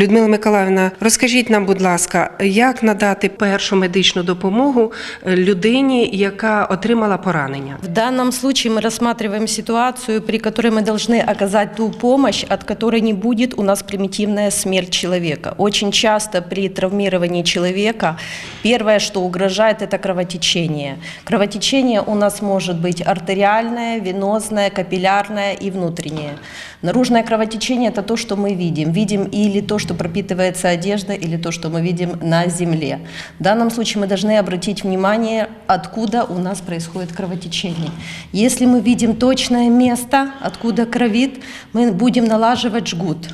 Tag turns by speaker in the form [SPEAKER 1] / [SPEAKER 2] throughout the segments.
[SPEAKER 1] Людмила Миколаївна, розкажіть нам, будь ласка, як надати першу медичну допомогу е, людині, яка отримала поранення?
[SPEAKER 2] В данном случае мы рассматриваем ситуацию, при которой мы должны оказать ту помощь, от которой не будет у нас примитивная смерть человека. Очень часто при травмировании человека первое, что угрожает, это кровотечение. Кровотечение у нас может быть артериальное, венозное, капиллярное и внутреннее. Наружное кровотечение – это то, что мы видим. Видим или то, что пропитывается одежда, или то, что мы видим на земле. В данном случае мы должны обратить внимание, откуда у нас происходит кровотечение. Если мы видим точное место, откуда кровит, мы будем налаживать жгут.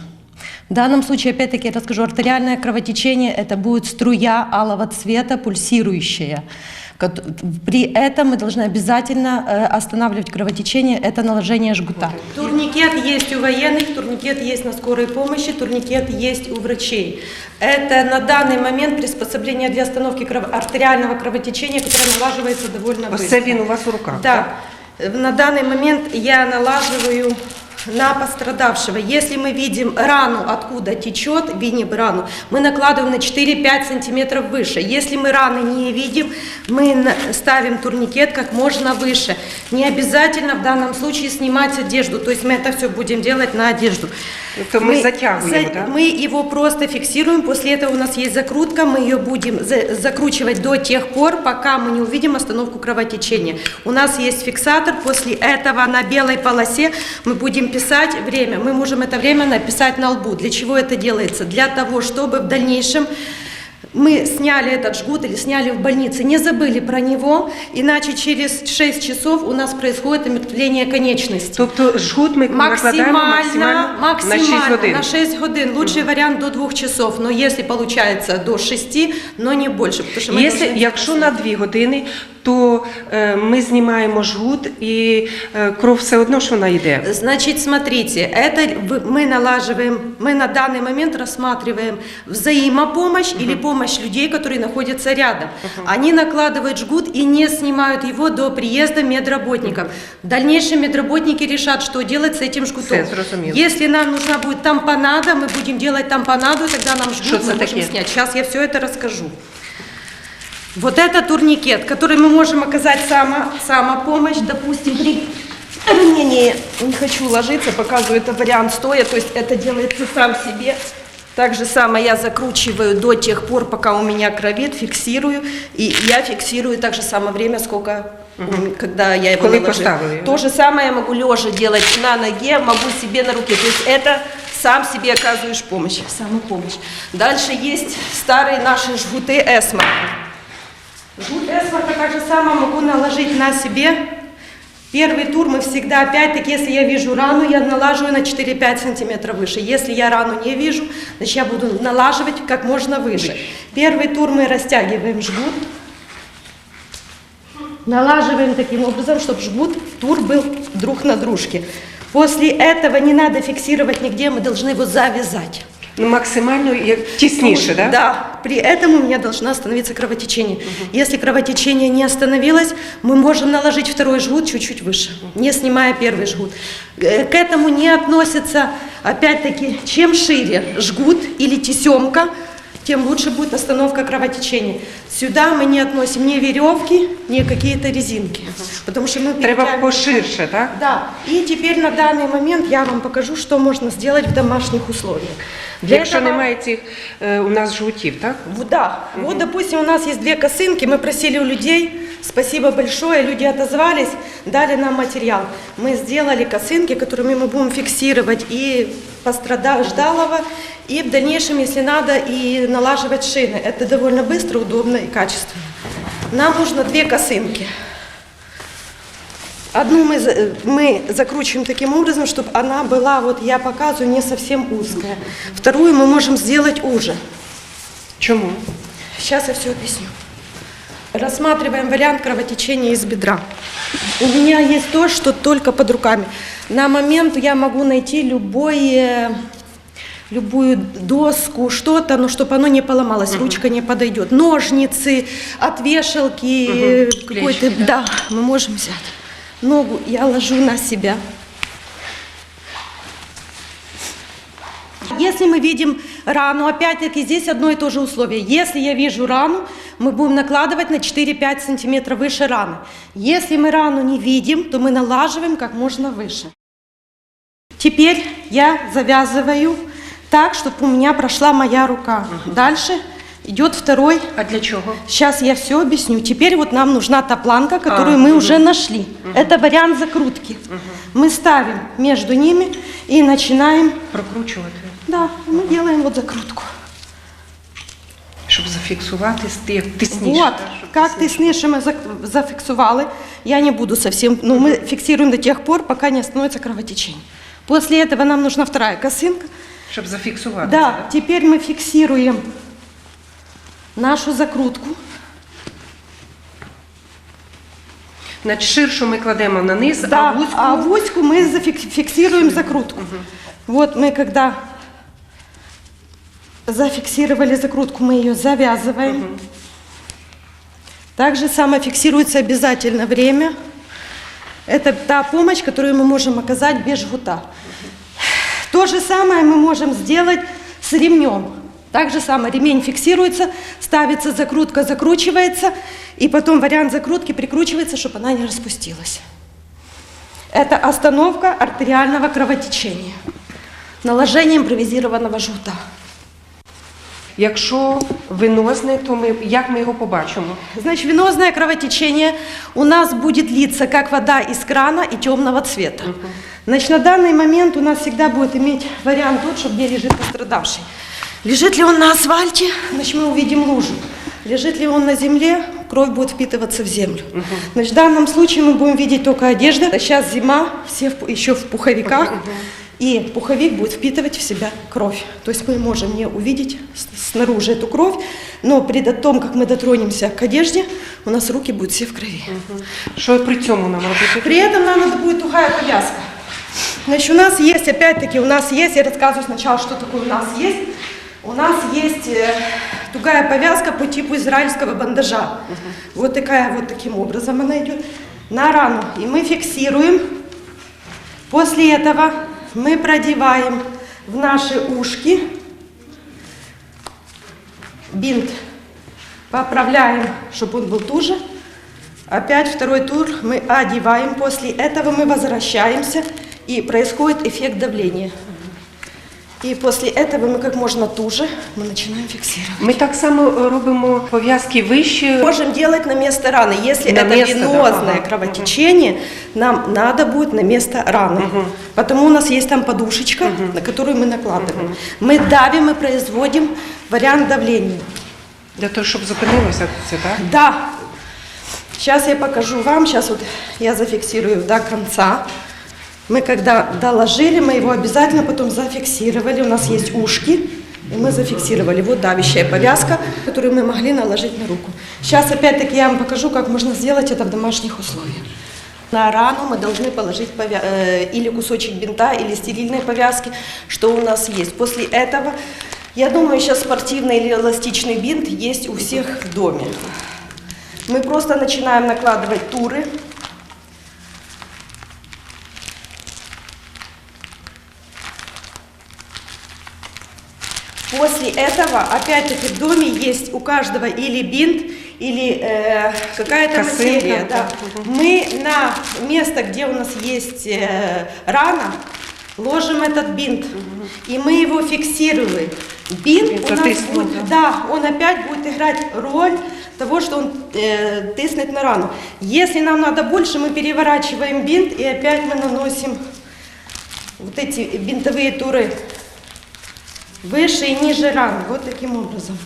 [SPEAKER 2] В данном случае, опять-таки, я расскажу, артериальное кровотечение – это будет струя алого цвета, пульсирующая. При этом мы должны обязательно э, останавливать кровотечение, это наложение жгута.
[SPEAKER 3] Турникет есть у военных, турникет есть на скорой помощи, турникет есть у врачей. Это на данный момент приспособление для остановки кров- артериального кровотечения, которое налаживается довольно быстро.
[SPEAKER 1] він у вас у руках.
[SPEAKER 3] Да. На данный момент я налаживаю на пострадавшего. Если мы видим рану, откуда течет, видим рану, мы накладываем на 4-5 сантиметров выше. Если мы раны не видим, мы ставим турникет как можно выше. Не обязательно в данном случае снимать одежду, то есть мы это все будем делать на одежду.
[SPEAKER 1] То мы затягиваем,
[SPEAKER 3] за-
[SPEAKER 1] да?
[SPEAKER 3] мы его просто фиксируем, после этого у нас есть закрутка, мы ее будем за- закручивать до тех пор, пока мы не увидим остановку кровотечения. У нас есть фиксатор, после этого на белой полосе мы будем писать время, мы можем это время написать на лбу. Для чего это делается? Для того, чтобы в дальнейшем мы сняли этот жгут или сняли в больнице, не забыли про него, иначе через 6 часов у нас происходит омертвление конечностей.
[SPEAKER 1] Тобто жгут ми накладаємо
[SPEAKER 3] Максимально,
[SPEAKER 1] максимально, на 6
[SPEAKER 3] максимально
[SPEAKER 1] годин.
[SPEAKER 3] на 6 годин. Лучший вариант до 2 часов, но если получается до 6, но не больше. Потому что мы
[SPEAKER 1] Якщо,
[SPEAKER 3] должны-
[SPEAKER 1] якщо на 2 години, то е, ми знімаємо жгут і е, кров все одно ж вона йде.
[SPEAKER 3] Значит, смотрите, это вы- мы налаживаем, мы на данный момент рассматриваем взаимопомощь или помощь людей, которые находятся рядом. Они накладывают жгут и не снимают его до приезда медработников. В дальнейшем медработники решат, что делать с этим жгутом.
[SPEAKER 1] Все, зрозуміло.
[SPEAKER 3] Если нам нужна будет тампонада, мы будем делать тампонаду, и тогда нам
[SPEAKER 1] Что
[SPEAKER 3] жгут
[SPEAKER 1] это
[SPEAKER 3] мы можем
[SPEAKER 1] такие?
[SPEAKER 3] снять. Сейчас я все это расскажу. Вот это турникет, который мы можем оказать само, самопомощь, допустим, при ранении. Не хочу ложиться, показываю это вариант стоя, то есть это делается сам себе. Так же самое я закручиваю до тех пор, пока у меня кровит, фиксирую, и я фиксирую так же самое время, сколько, м, когда я его
[SPEAKER 1] Коли поставили.
[SPEAKER 3] То же самое я могу лежа делать на ноге, могу себе на руке. То есть это сам себе оказываешь помощь, самопомощь. Дальше есть старые наши жгуты эсма. Жгут эсмарка так же само могу наложить на себе. Первый тур мы всегда, опять-таки, если я вижу рану, я налаживаю на 4-5 сантиметров выше. Если я рану не вижу, значит я буду налаживать как можно выше. Первый тур мы растягиваем жгут. Налаживаем таким образом, чтобы жгут, тур был друг на дружке. После этого не надо фиксировать нигде, мы должны его завязать.
[SPEAKER 1] Ну, максимально як тісніше, да?
[SPEAKER 3] Да, при этом у меня должно остановиться кровотечение. Если кровотечение не остановилось, мы можем наложить второй жгут чуть-чуть выше, не снимая первый жгут. Э, К этому не относится, опять-таки, чем шире жгут или тесемка, тем лучше будет остановка кровотечения. Сюда мы не относим ни веревки, ни какие-то резинки, потому что мы
[SPEAKER 1] Треба поширше, так?
[SPEAKER 3] да, и теперь на данный момент я вам покажу, что можно сделать в домашних условиях. Для
[SPEAKER 1] Якщо
[SPEAKER 3] этого-
[SPEAKER 1] немає цих е, у нас жгутів, так?
[SPEAKER 3] вот, Да. Вот, допустим, у нас есть две косынки, мы просили у людей, спасибо большое, люди отозвались, дали нам материал. Мы сделали косынки, которыми мы будем фиксировать и пострадавшего, и в дальнейшем, если надо, и налаживать шины. Это довольно быстро, удобно и качественно. Нам нужно две косынки. Одну мы, э, мы закручиваем таким образом, чтобы она была, вот я показываю, не совсем узкая. Вторую мы можем сделать уже.
[SPEAKER 1] Чому?
[SPEAKER 3] Сейчас я все объясню. Рассматриваем вариант кровотечения из бедра. У меня есть то, что только под руками. На момент я могу найти любое, любую доску, что-то, но чтобы оно не поломалось, ручка не подойдет. Ножницы, от вешалки, э, какой-то, да, мы можем взять. Ногу я ложу на себя. Если Если мы видим рану, опять-таки здесь одно и то же условие. Если я вижу рану, мы будем накладывать на 4-5 сантиметров выше раны. Если мы рану не видим, то мы налаживаем как можно выше. Теперь я завязываю так, чтобы у меня прошла моя рука. Дальше идет второй.
[SPEAKER 1] А для чого?
[SPEAKER 3] Сейчас я все объясню. Теперь вот нам нужна та планка, которую
[SPEAKER 1] А,
[SPEAKER 3] мы
[SPEAKER 1] мгм.
[SPEAKER 3] уже нашли. Это вариант закрутки. Мы ставим между ними и начинаем.
[SPEAKER 1] Прокручувати,
[SPEAKER 3] Да, мы делаем вот закрутку.
[SPEAKER 1] щоб зафіксувати ст- як тисніше.
[SPEAKER 3] Вот,
[SPEAKER 1] так, щоб
[SPEAKER 3] как тесніше мы зак- зафиксовали, я не буду совсем, но мы фиксируем до тех пор, пока не остановится кровотечение. После этого нам нужна вторая косынка.
[SPEAKER 1] Щоб зафіксувати.
[SPEAKER 3] Да,
[SPEAKER 1] це,
[SPEAKER 3] теперь мы фиксируем нашу закрутку.
[SPEAKER 1] Значить, ширшу ми кладемо на низ,
[SPEAKER 3] Да,
[SPEAKER 1] а вузьку
[SPEAKER 3] а мы зафик- фиксируем закрутку. Вот мы когда зафиксировали закрутку, мы ее завязываем. Также самое фиксируется обязательно время. Это та помощь, которую мы можем оказать без жгута. То же самое мы можем сделать с ремнем. Так же самое, ремень фиксируется, ставится закрутка, закручивается, и потом вариант закрутки прикручивается, чтобы она не распустилась. Это остановка артериального кровотечения. Наложение импровизированного жгута.
[SPEAKER 1] Якщо венозне, то ми як ми його побачимо?
[SPEAKER 3] Значит, венозное кровотечение у нас будет литься, как вода из крана и темного цвета. Значит, на данный момент у нас всегда будет иметь вариант тот, что где лежит пострадавший. Лежит ли он на асфальте, значит, мы увидим лужу. Лежит ли он на земле, кровь будет впитываться в землю. Значит, в данном случае мы будем видеть только одежду. Сейчас зима, все в еще в пуховиках. И пуховик будет впитывать в себя кровь. То есть мы можем не увидеть снаружи эту кровь, но при до- том, как мы дотронемся к одежде, у нас руки будут все в крови.
[SPEAKER 1] Що при цьому нам робити?
[SPEAKER 3] При этом нам надо будет тухая повязка. Значит, у нас есть, опять-таки, у нас есть, я рассказываю сначала, что такое у нас есть. У нас есть э, тугая повязка по типу израильского бандажа. Вот такая вот таким образом она идет на рану. И мы фиксируем. После этого мы продеваем в наши ушки бинт. Поправляем, чтобы он был туже. Опять второй тур мы одеваем. После этого мы возвращаемся и происходит эффект давления. И после этого мы как можно туже мы начинаем фиксировать.
[SPEAKER 1] Ми так само робимо пов'язки вище.
[SPEAKER 3] Можем делать на место раны. Если
[SPEAKER 1] На
[SPEAKER 3] это
[SPEAKER 1] место, да,
[SPEAKER 3] венозное
[SPEAKER 1] ага.
[SPEAKER 3] кровотечение, нам надо будет на место раны. Потому у нас есть там подушечка, на которую мы накладываем. Мы давим и производим вариант давления.
[SPEAKER 1] Для того, щоб зупинилося це, так?
[SPEAKER 3] Да. Сейчас я покажу вам. Сейчас вот я зафиксирую до конца. Мы когда доложили, мы его обязательно потом зафиксировали. У нас есть ушки, и мы зафиксировали. Вот давящая повязка, которую мы могли наложить на руку. Сейчас опять-таки я вам покажу, как можно сделать это в домашних условиях. На рану мы должны положить повя- э, или кусочек бинта, или стерильной повязки, что у нас есть. После этого, я думаю, сейчас спортивный или эластичный бинт есть у всех в доме. Мы просто начинаем накладывать туры. После этого, опять-таки, в доме есть у каждого или бинт, или э, какая-то материя. Да. Мы на место, где у нас есть э, рана, ложим этот бинт, и мы его фиксируем. Бинт у нас будет, да, он опять будет играть роль того, что он э, тыснет на рану. Если нам надо больше, мы переворачиваем бинт и опять мы наносим вот эти бинтовые туры выше и ниже раны, вот таким образом.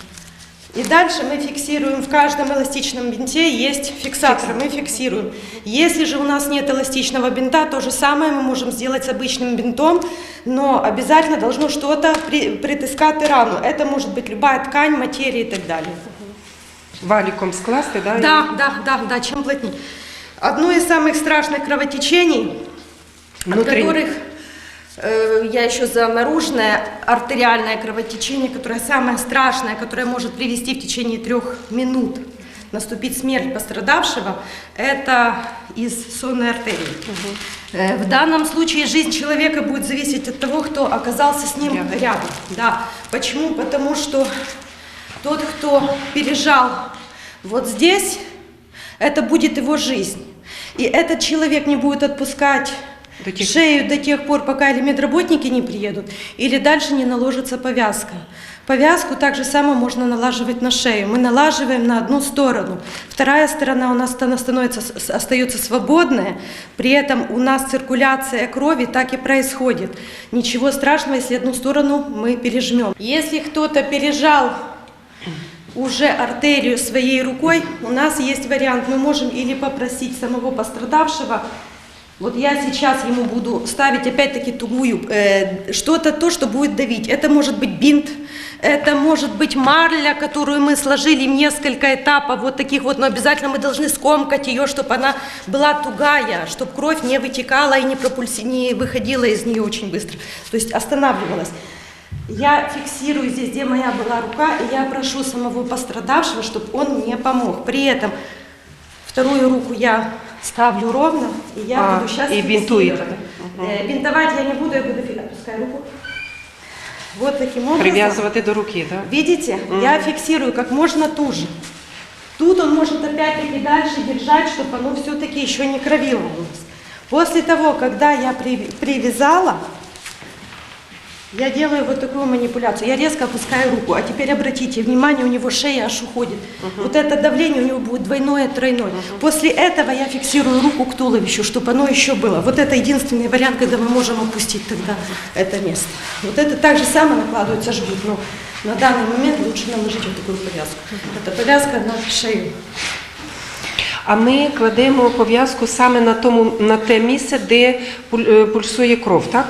[SPEAKER 3] И дальше мы фиксируем, в каждом эластичном бинте есть фиксатор, мы фиксируем. Если же у нас нет эластичного бинта, то же самое мы можем сделать с обычным бинтом, но обязательно должно что-то при, притискать рану. Это может быть любая ткань, материя и так далее.
[SPEAKER 1] Валіком скласти, да?
[SPEAKER 3] Да, да, да, да, чем плотнее. Одно из самых страшных кровотечений, от
[SPEAKER 1] Внутри.
[SPEAKER 3] которых э, я еще за наружное артериальное кровотечение, которое самое страшное, которое может привести в течение трех минут наступить смерть пострадавшего, это из сонной артерии. Э, В данном случае жизнь человека будет зависеть от того, кто оказался с ним
[SPEAKER 1] Рядом.
[SPEAKER 3] рядом. Да. Почему? Потому что тот, кто пережал вот здесь, это будет его жизнь. И этот человек не будет отпускать
[SPEAKER 1] До тех-
[SPEAKER 3] шею до тех пор, пока или медработники не приедут, или дальше не наложится повязка. Повязку так же само можно налаживать на шею. Мы налаживаем на одну сторону. Вторая сторона у нас ста- становится, остается свободная. При этом у нас циркуляция крови так и происходит. Ничего страшного, если одну сторону мы пережмем. Если кто-то пережал уже артерию своей рукой, у нас есть вариант. Мы можем или попросить самого пострадавшего, вот я сейчас ему буду ставить опять-таки тугую, э, что-то то, что будет давить. Это может быть бинт, это может быть марля, которую мы сложили в несколько этапов, вот таких вот, но обязательно мы должны скомкать ее, чтобы она была тугая, чтобы кровь не вытекала и не, пропульси, не выходила из нее очень быстро, то есть останавливалась. Я фиксирую здесь, где моя была рука, и я прошу самого пострадавшего, чтобы он мне помог. При этом вторую руку я ставлю ровно, и я
[SPEAKER 1] А,
[SPEAKER 3] буду сейчас
[SPEAKER 1] и бинтуете,
[SPEAKER 3] Э, Бинтовать я не буду, я буду отпускай руку. Вот таким образом.
[SPEAKER 1] Прив'язувати до руки, так?
[SPEAKER 3] Видите, я фиксирую как можно туже. Тут он может опять-таки дальше держать, чтобы оно все-таки еще не кровило у нас. После того, когда я при- привязала, я делаю вот такую манипуляцию. Я резко опускаю руку. А теперь обратите внимание, у него шея аж уходит. Вот это давление у него будет двойное, тройное. После этого я фиксирую руку к туловищу, чтобы оно еще было. Вот это единственный вариант, когда мы можем опустить тогда это место. Вот это так же самое накладывается жгут, но на данный момент лучше наложить вот такую повязку. Это повязка на шею.
[SPEAKER 1] А ми кладемо пов'язку саме на тому на те місце, де пульсує кров, так?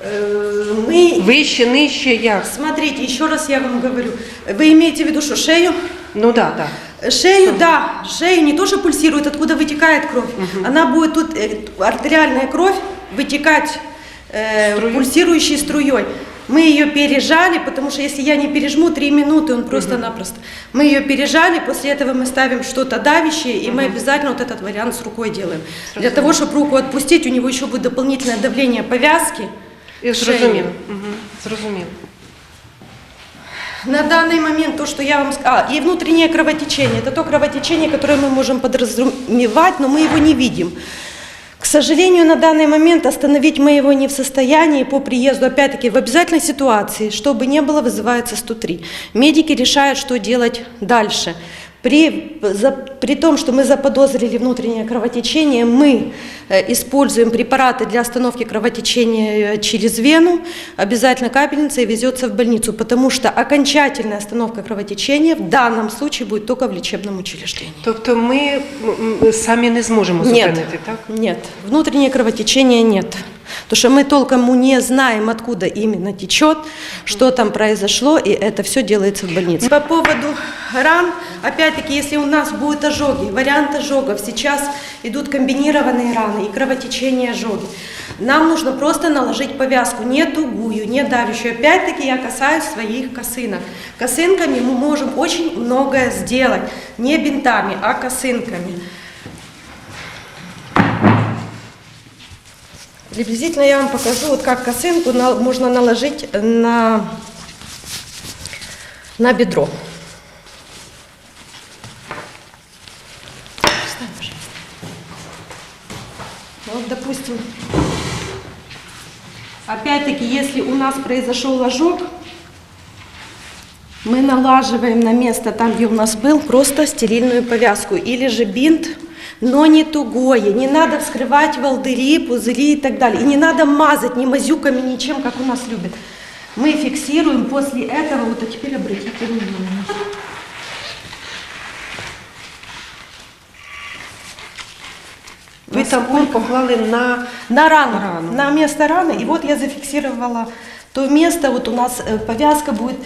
[SPEAKER 3] Э, Мы,
[SPEAKER 1] Вище, нижче, як?
[SPEAKER 3] смотрите, еще раз я вам говорю, вы имеете в виду, что шею?
[SPEAKER 1] Ну да, так.
[SPEAKER 3] Шею, да, шею не то, что пульсирует, откуда вытекает кровь. Она будет тут, э, артериальная кровь, вытекать э,
[SPEAKER 1] Струю.
[SPEAKER 3] пульсирующей струей. Мы ее пережали, потому что если я не пережму, три минуты, он просто-напросто. Мы ее пережали, после этого мы ставим что-то давящее, и мы обязательно вот этот вариант с рукой делаем. Для того, чтобы руку отпустить, у него еще будет дополнительное давление повязки.
[SPEAKER 1] І
[SPEAKER 3] шеи.
[SPEAKER 1] зрозуміло. Угу. Зрозуміло.
[SPEAKER 3] На данный момент то, что я вам сказала, и внутреннее кровотечение, это то кровотечение, которое мы можем подразумевать, но мы его не видим. К сожалению, на данный момент остановить мы его не в состоянии по приезду, опять-таки, в обязательной ситуации, чтобы не было, вызывается 103. Медики решают, что делать дальше. При, за- при том, что мы заподозрили внутреннее кровотечение, мы э, используем препараты для остановки кровотечения э, через вену, обязательно капельница и везется в больницу, потому что окончательная остановка кровотечения в данном случае будет только в лечебном учреждении.
[SPEAKER 1] Тобто ми м, м, самі не зможемо
[SPEAKER 3] Нет,
[SPEAKER 1] зупинити, так?
[SPEAKER 3] нет, внутреннее кровотечение нет. Потому что мы толком не знаем, откуда именно течет, что там произошло, и это все делается в больнице. По поводу ран, опять-таки, если у нас будут ожоги, вариант ожогов, сейчас идут комбинированные раны и кровотечение ожоги. Нам нужно просто наложить повязку, не тугую, не давящую. Опять-таки я касаюсь своих косынок. Косынками мы можем очень многое сделать, не бинтами, а косынками. Приблизительно я вам покажу, вот как косынку на- можно наложить на, на бедро. Пожалуйста. Вот, допустим, опять-таки, если у нас произошел ожог, мы налаживаем на место, там, где у нас был, просто стерильную повязку или же бинт, но не тугое. Не надо вскрывать волдыри, пузыри и так далее. И не надо мазать ни мазюками, ничем, как у нас любят. Мы фиксируем после этого, вот а теперь обратите внимание.
[SPEAKER 1] Ви тампон поклали на
[SPEAKER 3] На рану,
[SPEAKER 1] рану.
[SPEAKER 3] на место раны. И вот я зафиксировала то место, вот у нас э, повязка будет,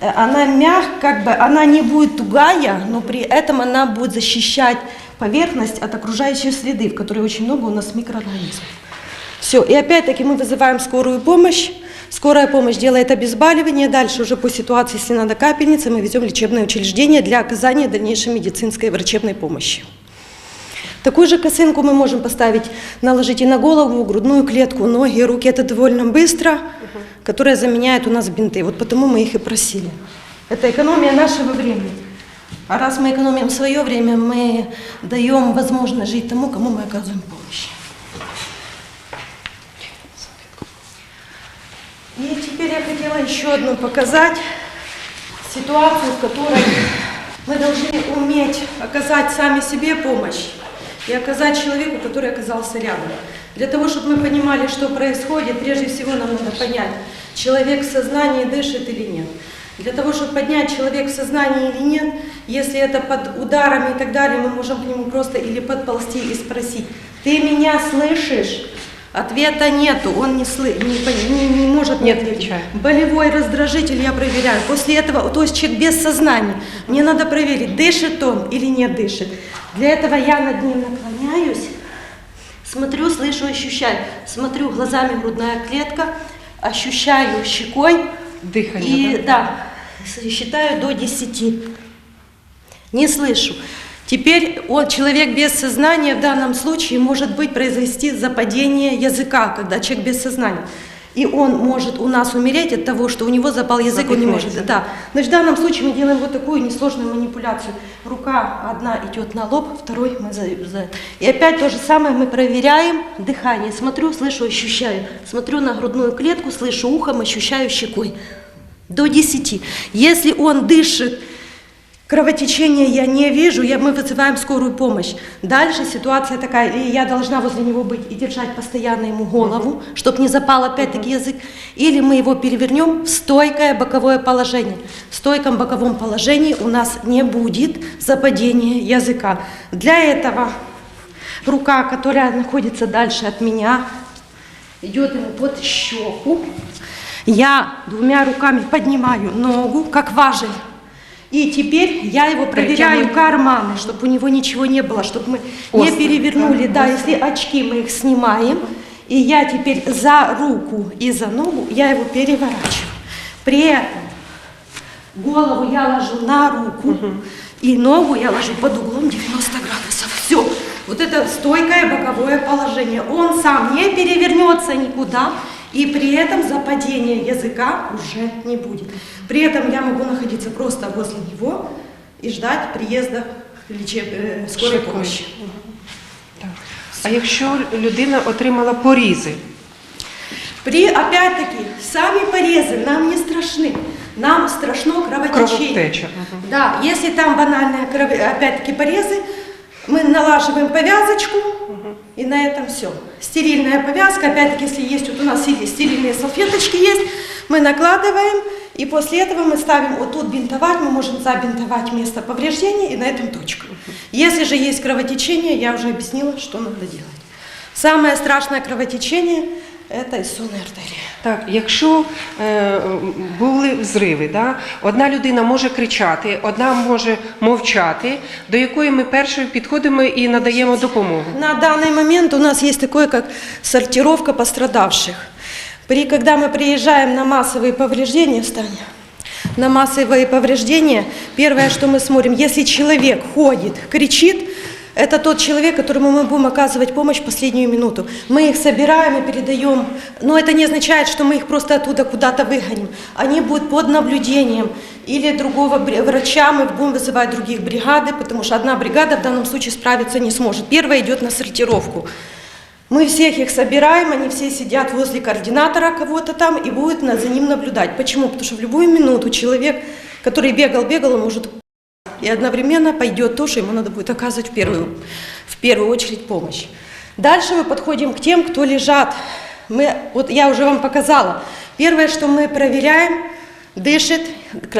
[SPEAKER 3] э, она мягкая, как бы, она не будет тугая, но при этом она будет защищать поверхность от окружающей среды, в которой очень много у нас микроорганизмов. Все, и опять-таки мы вызываем скорую помощь. Скорая помощь делает обезболивание. Дальше уже по ситуации, если надо капельница, мы везем в лечебное учреждение для оказания дальнейшей медицинской и врачебной помощи. Такую же косынку мы можем поставить, наложить и на голову, грудную клетку, ноги, руки. Это довольно быстро, которая заменяет у нас бинты. Вот потому мы их и просили. Это экономия нашего времени. А раз мы экономим свое время, мы даем возможность жить тому, кому мы оказываем помощь. И теперь я хотела еще одну показать ситуацию, в которой мы должны уметь оказать сами себе помощь и оказать человеку, который оказался рядом. Для того, чтобы мы понимали, что происходит, прежде всего нам надо понять, человек в сознании дышит или нет. Для того, чтобы поднять человек в сознании или нет, если это под ударами и так далее, мы можем к нему просто или подползти и спросить, ты меня слышишь? Ответа нету, он не, сlı... не, не, не может
[SPEAKER 1] Не
[SPEAKER 3] ответить.
[SPEAKER 1] отвечает.
[SPEAKER 3] Болевой раздражитель я проверяю. После этого, то есть человек без сознания, мне надо проверить, дышит он или не дышит. Для этого я над ним наклоняюсь, смотрю, слышу, ощущаю. Смотрю глазами грудная клетка, ощущаю щекой.
[SPEAKER 1] Дыхание,
[SPEAKER 3] И да, с- считаю до 10. Не слышу. Теперь он, человек без сознания в данном случае может быть произвести западение языка, когда человек без сознания. И он может у нас умереть от того, что у него запал язык, он не может. Да. Значит, в данном случае мы делаем вот такую несложную манипуляцию. Рука одна идет на лоб, второй мы за, за- И опять то же самое мы проверяем дыхание. Смотрю, слышу, ощущаю. Смотрю на грудную клетку, слышу ухом, ощущаю щекой. До 10. Если он дышит, кровотечения я не вижу, я, мы вызываем скорую помощь. Дальше ситуация такая, или я должна возле него быть и держать постоянно ему голову, чтобы не запал опять-таки язык, или мы его перевернем в стойкое боковое положение. В стойком боковом положении у нас не будет западения языка. Для этого рука, которая находится дальше от меня, идет ему под щеку. Я двумя руками поднимаю ногу, как важель. И теперь я его проверяю карманы, чтобы у него ничего не было, чтобы мы не
[SPEAKER 1] Острый,
[SPEAKER 3] перевернули.
[SPEAKER 1] да,
[SPEAKER 3] Да, если очки мы их снимаем, и я теперь за руку и за ногу я его переворачиваю. При этом голову я ложу на руку, и ногу я ложу под углом 90 градусов. Все. Вот это стойкое боковое положение. Он сам не перевернется никуда, и при этом западения языка уже не будет. При этом я могу находиться просто возле него и ждать приезда лечеб... э, скорой помощи.
[SPEAKER 1] Так. А якщо людина отримала порізи,
[SPEAKER 3] При, опять-таки, сами порезы нам не страшны. Нам страшно кровотечение.
[SPEAKER 1] Кровотеча, мгм.
[SPEAKER 3] Да, если там банальные, опять-таки, порезы, мы налаживаем повязочку, и на этом все. Стерильная повязка, опять-таки, если есть, вот у нас стерильные салфеточки есть, мы накладываем, и после этого мы ставим вот тут бинтовать, мы можем забинтовать место повреждения, и на этом точка. Если же есть кровотечение, я уже объяснила, что надо делать. Самое страшное кровотечение – это иссонная артерия.
[SPEAKER 1] так, якщо е, були взриви, да, одна людина може кричати, одна може мовчати, до якої ми першою підходимо і надаємо допомогу.
[SPEAKER 3] На данный момент у нас есть такое, как сортировка пострадавших. При, когда мы приезжаем на массовые повреждения, Стань, на массовые повреждения, первое, что мы смотрим, если человек ходит, кричит, Это тот человек, которому мы будем оказывать помощь в последнюю минуту. Мы их собираем и передаем, но это не означает, что мы их просто оттуда куда-то выгоним. Они будут под наблюдением или другого врача, мы будем вызывать других бригады, потому что одна бригада в данном случае справиться не сможет. Первая идет на сортировку. Мы всех их собираем, они все сидят возле координатора кого-то там и будут за ним наблюдать. Почему? Потому что в любую минуту человек, который бегал-бегал, он может и одновременно пойдет то, что ему надо будет оказывать в первую, в первую очередь помощь. Дальше мы подходим к тем, кто лежат. Мы, вот я уже вам показала. Первое, что мы проверяем, дышит.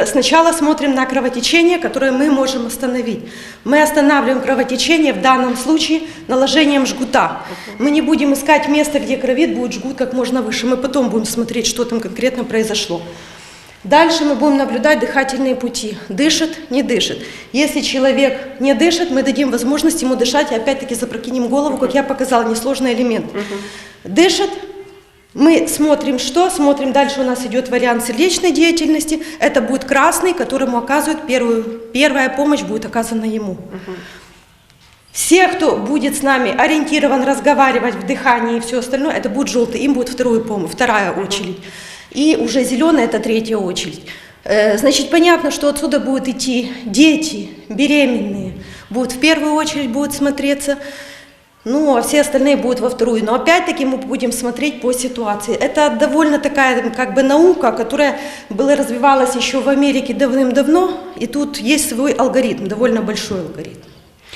[SPEAKER 3] Сначала смотрим на кровотечение, которое мы можем остановить. Мы останавливаем кровотечение в данном случае наложением жгута. Мы не будем искать место, где кровит, будет жгут как можно выше. Мы потом будем смотреть, что там конкретно произошло. Дальше мы будем наблюдать дыхательные пути. Дышит, не дышит. Если человек не дышит, мы дадим возможность ему дышать, и опять-таки запрокинем голову, как я показала, несложный элемент. Дышит, мы смотрим что? Смотрим, дальше у нас идет вариант сердечной деятельности. Это будет красный, которому оказывают первую, первая помощь будет оказана ему. Все, кто будет с нами ориентирован разговаривать в дыхании и все остальное, это будет желтый, им будет вторую помощь, вторая очередь. И уже зеленая это третья очередь. Э, Значит, понятно, что отсюда будут идти дети, беременные, будут в первую очередь будут смотреться, ну, а все остальные будут во вторую. Но опять-таки мы будем смотреть по ситуации. Это довольно такая как бы наука, которая была развивалась еще в Америке давным-давно, и тут есть свой алгоритм, довольно большой алгоритм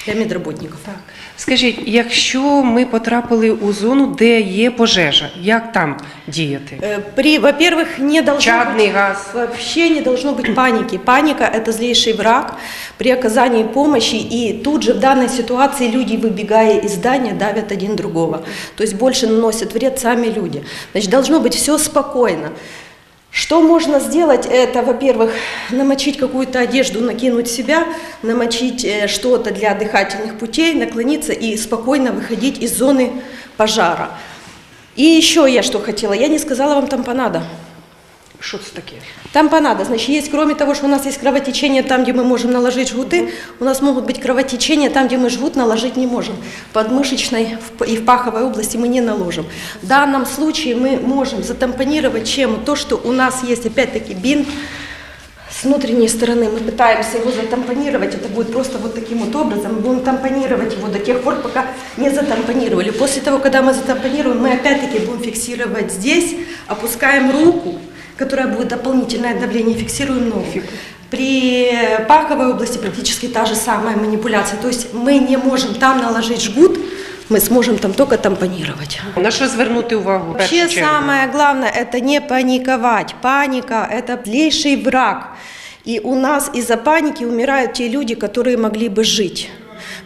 [SPEAKER 3] для медработников.
[SPEAKER 1] Так. Скажіть, якщо ми потрапили у зону, де є пожежа, як там діяти?
[SPEAKER 3] Э, При, во-первых, не должно
[SPEAKER 1] Чадный
[SPEAKER 3] быть,
[SPEAKER 1] газ.
[SPEAKER 3] вообще не должно быть паники. Паника – это злейший враг при оказании помощи. И тут же в данной ситуации люди, выбегая из здания, давят один другого. То есть больше наносят вред сами люди. Значит, должно быть все спокойно. Что можно сделать? Это, во-первых, намочить какую-то одежду, накинуть себя, намочить э, что-то для дыхательных путей, наклониться и спокойно выходить из зоны пожара. И еще я что хотела, я не сказала вам тампонада.
[SPEAKER 1] Що це таке?
[SPEAKER 3] Тампонада, значит, есть, кроме того, что у нас есть кровотечение там, где мы можем наложить жгуты, у нас могут быть кровотечения там, где мы жгут наложить не можем. Подмышечной и в паховой области мы не наложим. В данном случае мы можем затампонировать чем? То, что у нас есть, опять-таки, бинт, с внутренней стороны мы пытаемся его затампонировать, это будет просто вот таким вот образом, мы будем тампонировать его до тех пор, пока не затампонировали. После того, когда мы затампонируем, мы опять-таки будем фиксировать здесь, опускаем руку, которая будет дополнительное давление, фиксируем ногу. При паховой области практически та же самая манипуляция, то есть мы не можем там наложить жгут, мы сможем там только тампонировать.
[SPEAKER 1] На що звернути увагу?
[SPEAKER 3] Вообще самое главное это не паниковать. Паника это злейший враг. И у нас из-за паники умирают те люди, которые могли бы жить.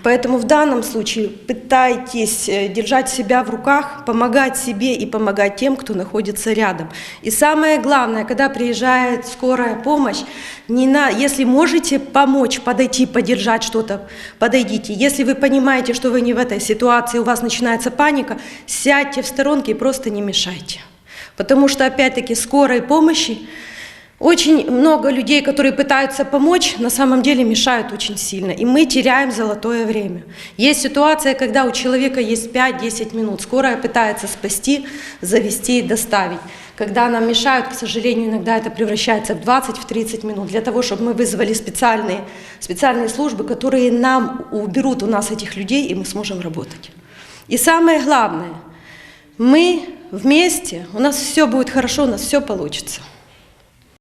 [SPEAKER 3] Поэтому в данном случае пытайтесь э, держать себя в руках, помогать себе и помогать тем, кто находится рядом. И самое главное, когда приезжает скорая помощь, не на, если можете помочь, подойти, поддержать что-то, подойдите. Если вы понимаете, что вы не в этой ситуации, у вас начинается паника, сядьте в сторонке и просто не мешайте. Потому что, опять-таки, скорой помощи очень много людей, которые пытаются помочь, на самом деле мешают очень сильно. И мы теряем золотое время. Есть ситуация, когда у человека есть 5-10 минут. Скорая пытается спасти, завести и доставить. Когда нам мешают, к сожалению, иногда это превращается в 20-30 минут. Для того, чтобы мы вызвали специальные, специальные службы, которые нам уберут у нас этих людей, и мы сможем работать. И самое главное, мы вместе, у нас все будет хорошо, у нас все получится.